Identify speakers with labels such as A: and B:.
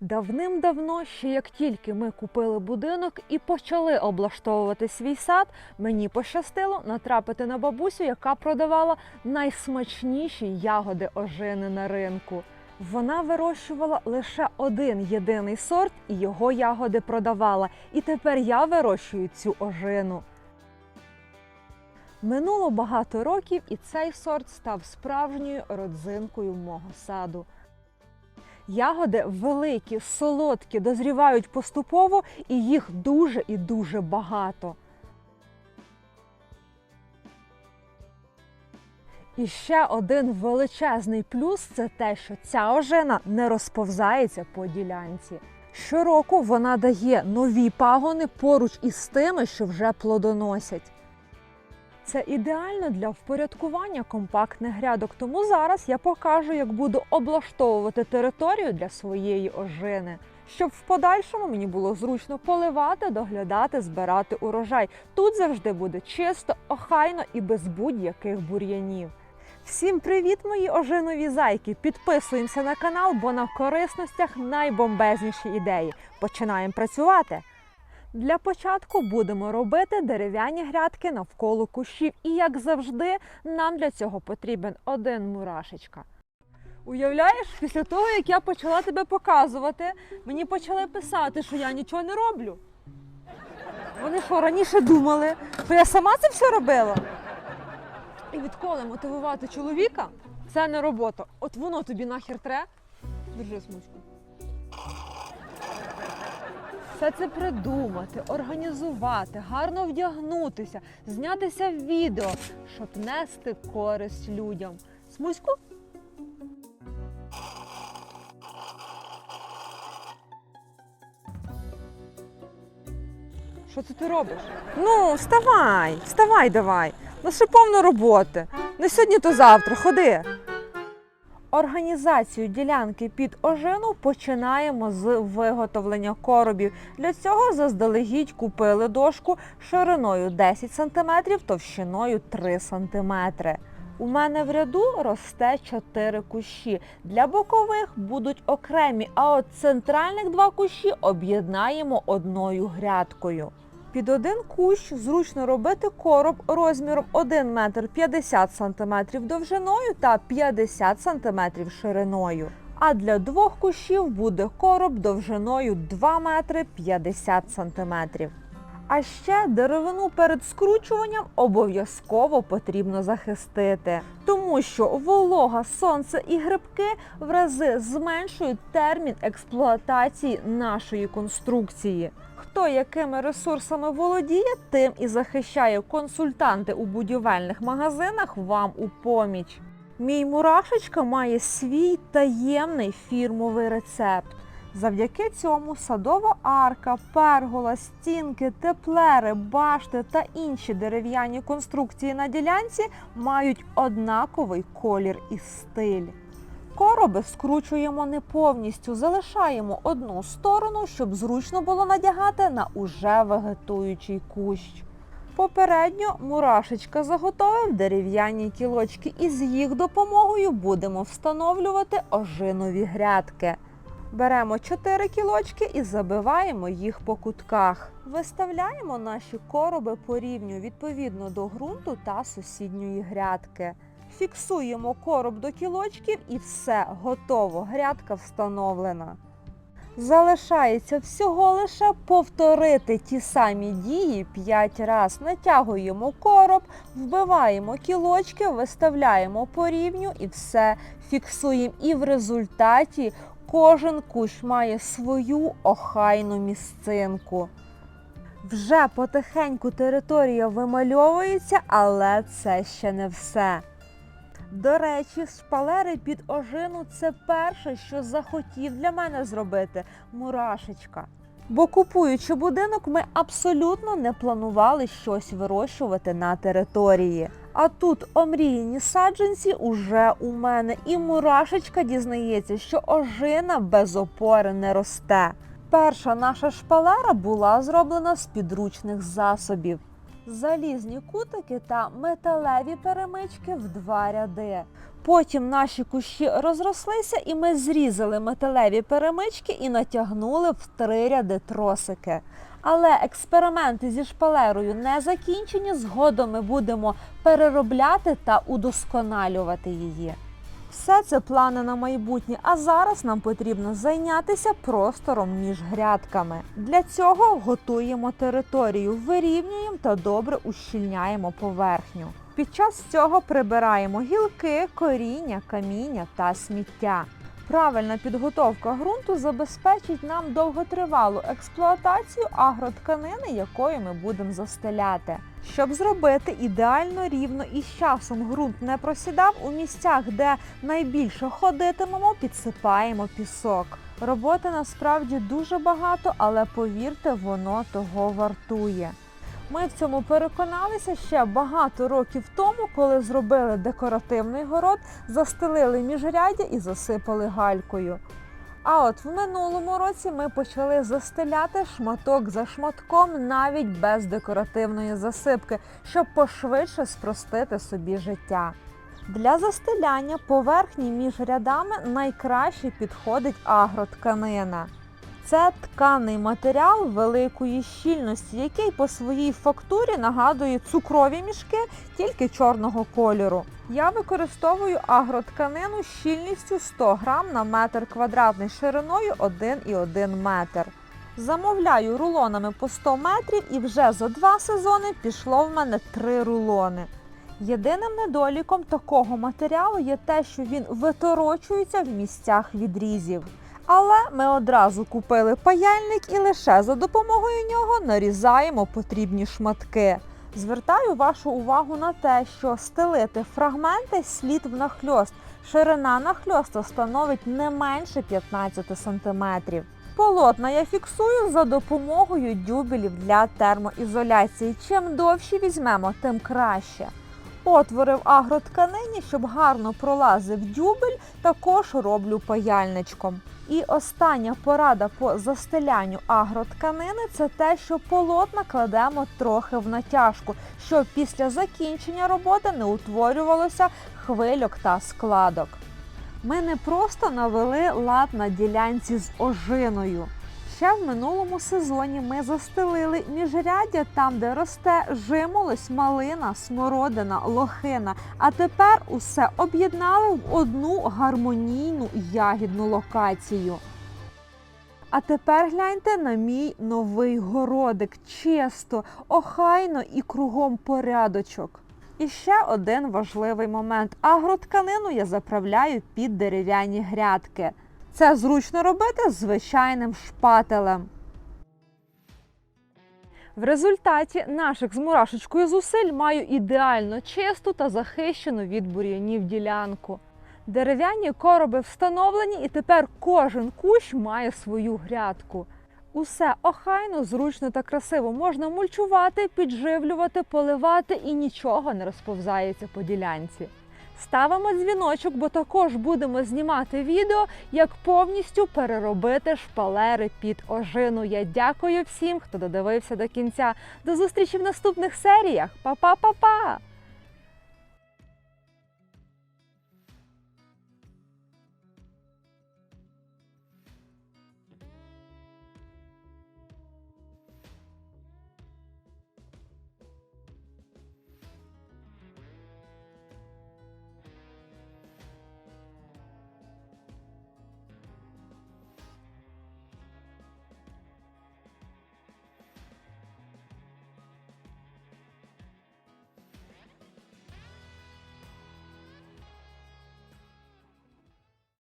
A: Давним-давно, ще як тільки ми купили будинок і почали облаштовувати свій сад, мені пощастило натрапити на бабусю, яка продавала найсмачніші ягоди ожини на ринку. Вона вирощувала лише один єдиний сорт і його ягоди продавала. І тепер я вирощую цю ожину. Минуло багато років, і цей сорт став справжньою родзинкою мого саду. Ягоди великі, солодкі, дозрівають поступово, і їх дуже і дуже багато. І ще один величезний плюс це те, що ця ожина не розповзається по ділянці. Щороку вона дає нові пагони поруч із тими, що вже плодоносять. Це ідеально для впорядкування компактних грядок. Тому зараз я покажу, як буду облаштовувати територію для своєї ожини, щоб в подальшому мені було зручно поливати, доглядати, збирати урожай. Тут завжди буде чисто, охайно і без будь-яких бур'янів. Всім привіт, мої ожинові зайки! Підписуємося на канал, бо на корисностях найбомбезніші ідеї. Починаємо працювати. Для початку будемо робити дерев'яні грядки навколо кущів. І як завжди, нам для цього потрібен один мурашечка. Уявляєш, після того, як я почала тебе показувати, мені почали писати, що я нічого не роблю. Вони що, раніше думали, що я сама це все робила? І відколи мотивувати чоловіка це не робота. От воно тобі нахер тре. Держи смучку. Все це придумати, організувати, гарно вдягнутися, знятися в відео, щоб нести користь людям. Смуську? Що це ти робиш? Ну, вставай, вставай давай. Ну ще повно роботи. Не сьогодні, то завтра. Ходи. Організацію ділянки під ожину починаємо з виготовлення коробів. Для цього заздалегідь купили дошку шириною 10 см, товщиною 3 см. У мене в ряду росте 4 кущі. Для бокових будуть окремі, а от центральних два кущі об'єднаємо одною грядкою. Під один кущ зручно робити короб розміром 1 метр 50 сантиметрів довжиною та 50 сантиметрів шириною. А для двох кущів буде короб довжиною 2 метри 50 сантиметрів. А ще деревину перед скручуванням обов'язково потрібно захистити, тому що волога, сонце і грибки в рази зменшують термін експлуатації нашої конструкції. Хто якими ресурсами володіє, тим і захищає консультанти у будівельних магазинах вам у поміч. Мій мурашечка має свій таємний фірмовий рецепт. Завдяки цьому садова арка, пергола, стінки, теплери, башти та інші дерев'яні конструкції на ділянці мають однаковий колір і стиль. Короби скручуємо не повністю, залишаємо одну сторону, щоб зручно було надягати на уже вегетуючий кущ. Попередньо мурашечка заготовив дерев'яні кілочки, і з їх допомогою будемо встановлювати ожинові грядки. Беремо 4 кілочки і забиваємо їх по кутках. Виставляємо наші короби по рівню відповідно до ґрунту та сусідньої грядки. Фіксуємо короб до кілочків і все, готово, грядка встановлена. Залишається всього лише повторити ті самі дії 5 разів. Натягуємо короб, вбиваємо кілочки, виставляємо по рівню і все фіксуємо. І в результаті кожен кущ має свою охайну місцинку. Вже потихеньку територія вимальовується, але це ще не все. До речі, шпалери під ожину це перше, що захотів для мене зробити мурашечка. Бо купуючи будинок, ми абсолютно не планували щось вирощувати на території. А тут омріяні саджанці уже у мене, і мурашечка дізнається, що ожина без опори не росте. Перша наша шпалера була зроблена з підручних засобів. Залізні кутики та металеві перемички в два ряди. Потім наші кущі розрослися, і ми зрізали металеві перемички і натягнули в три ряди тросики. Але експерименти зі шпалерою не закінчені. Згодом ми будемо переробляти та удосконалювати її. Все це плани на майбутнє, а зараз нам потрібно зайнятися простором між грядками. Для цього готуємо територію, вирівнюємо та добре ущільняємо поверхню. Під час цього прибираємо гілки, коріння, каміння та сміття. Правильна підготовка ґрунту забезпечить нам довготривалу експлуатацію агротканини, якою ми будемо застеляти. Щоб зробити ідеально рівно і з часом ґрунт не просідав, у місцях, де найбільше ходитимемо, підсипаємо пісок. Роботи насправді дуже багато, але повірте, воно того вартує. Ми в цьому переконалися ще багато років тому, коли зробили декоративний город, застелили міжряддя і засипали галькою. А от в минулому році ми почали застеляти шматок за шматком навіть без декоративної засипки, щоб пошвидше спростити собі життя. Для застеляння поверхні між рядами найкраще підходить агротканина. Це тканий матеріал великої щільності, який по своїй фактурі нагадує цукрові мішки, тільки чорного кольору. Я використовую агротканину щільністю 100 грам на метр квадратний шириною 1,1 метр. Замовляю рулонами по 100 метрів і вже за два сезони пішло в мене три рулони. Єдиним недоліком такого матеріалу є те, що він виторочується в місцях відрізів. Але ми одразу купили паяльник і лише за допомогою нього нарізаємо потрібні шматки. Звертаю вашу увагу на те, що стелити фрагменти слід внахльост. Ширина нахльоста становить не менше 15 см. Полотна я фіксую за допомогою дюбелів для термоізоляції. Чим довші візьмемо, тим краще. Отвори в агротканині, щоб гарно пролазив дюбель, також роблю паяльничком. І остання порада по застелянню агротканини це те, що полотна кладемо трохи в натяжку, щоб після закінчення роботи не утворювалося хвильок та складок. Ми не просто навели лад на ділянці з ожиною. Ще в минулому сезоні ми застелили міжряддя там, де росте жимолось, малина, смородина, лохина. А тепер усе об'єднали в одну гармонійну ягідну локацію. А тепер гляньте на мій новий городик. Чисто, охайно і кругом порядочок. І ще один важливий момент: агротканину я заправляю під дерев'яні грядки. Це зручно робити звичайним шпателем. В результаті наших з мурашечкою зусиль маю ідеально чисту та захищену від бур'янів ділянку. Дерев'яні короби встановлені, і тепер кожен кущ має свою грядку. Усе охайно, зручно та красиво можна мульчувати, підживлювати, поливати і нічого не розповзається по ділянці. Ставимо дзвіночок, бо також будемо знімати відео, як повністю переробити шпалери під ожину. Я дякую всім, хто додивився до кінця. До зустрічі в наступних серіях. Па-па-па-па!